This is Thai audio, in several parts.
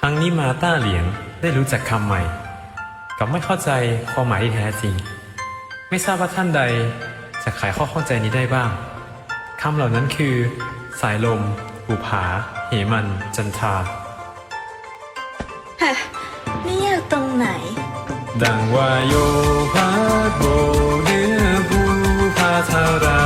ครั้งนี้มาต้าเหลียงได้รู้จักคำใหม่กลับไม่เข้าใจความหมายที่แท้จริง ไม่ทราบว่าท่านใดจะขายข้อเข้าใจนี้ได้บ้างคำเหล่านั้นคือ สายลมบุผา เหมัน จันทราฮะไม่ยากตรงไหน ดังว่าโยพาโบเดือบูพาทารา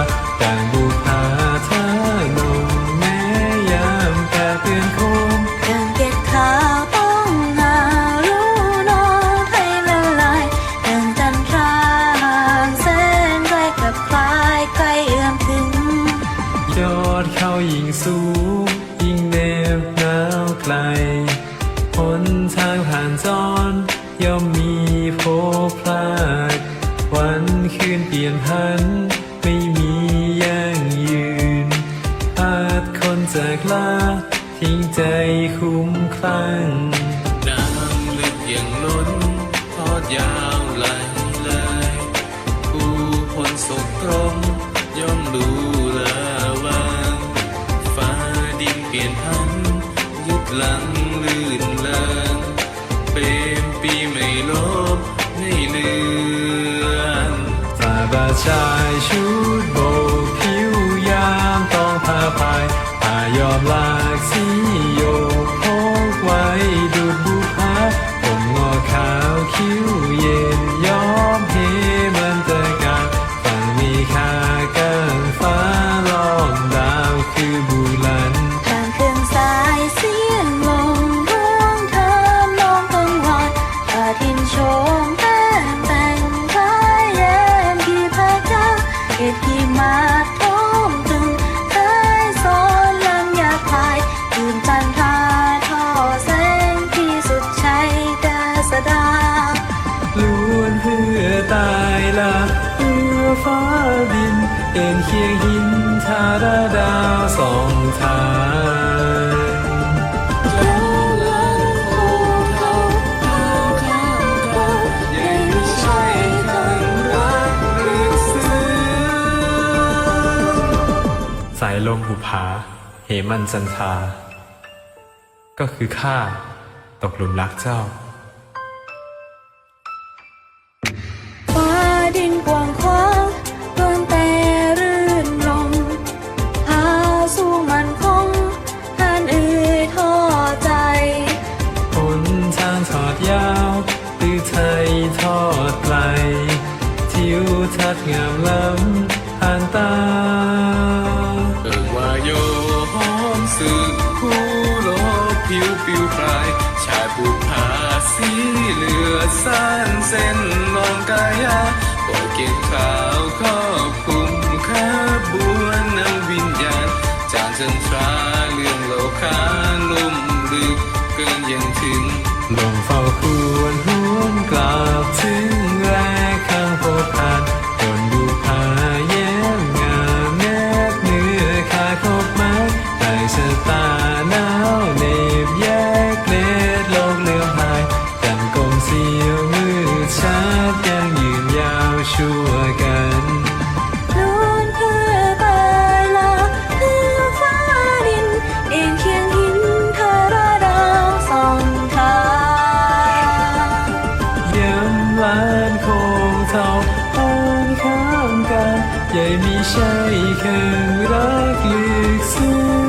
หนทางผ่านจรย่อมมีโพพลาด วันคืนเปลี่ยนพัน ไม่มียั่งยืนอาจคนจากลาทิ้งใจคุ้มคลั่งน้ำลึกอย่างล้นทอดยาวไหลเลยผู้คนสกตรมย่อมรู้ละวางฟ้าดินเปลี่ยนพันยึดหลัง ชายชุดโบกผิวยามต้องผ้าพายผ้ายอมลากสี มาท้องตึงเคยสอนลำอยากพายคืนจันทราทอแสงที่สุดใช้กาสดาล้วนเพื่อตายละเพื่อฟ้าดินเอ็นเคียงหินทาราด ลมบุภาเหมันจันทราก็คือข้าตกหลุมรักเจ้า ฟ้าดินกว้างขวางล้วนแต่รื่นลมพาสู่มันคงท่านเอ่ยท้อใจหนทางทอดยาว หรือไทยทอดไกล ทิวทัดงามล้ำ ผิวปิวพรายชายผู้ผาสีเหลือสั้นเส้นมองกายาปล่อยเกศขาวครอบคลุมขบวนนำวิญญาณจานจันทราเรื่องโลคาลุ่มลึกเกินยังถึงลงเฝ้าควรหวนกลับถึงแรกข้างโพธานบนบุพาแย้มงามแนบเนื้อขาคบมาได้ชะตาหนา ใหญ่มีใช่แค่รักลึกซึ้ง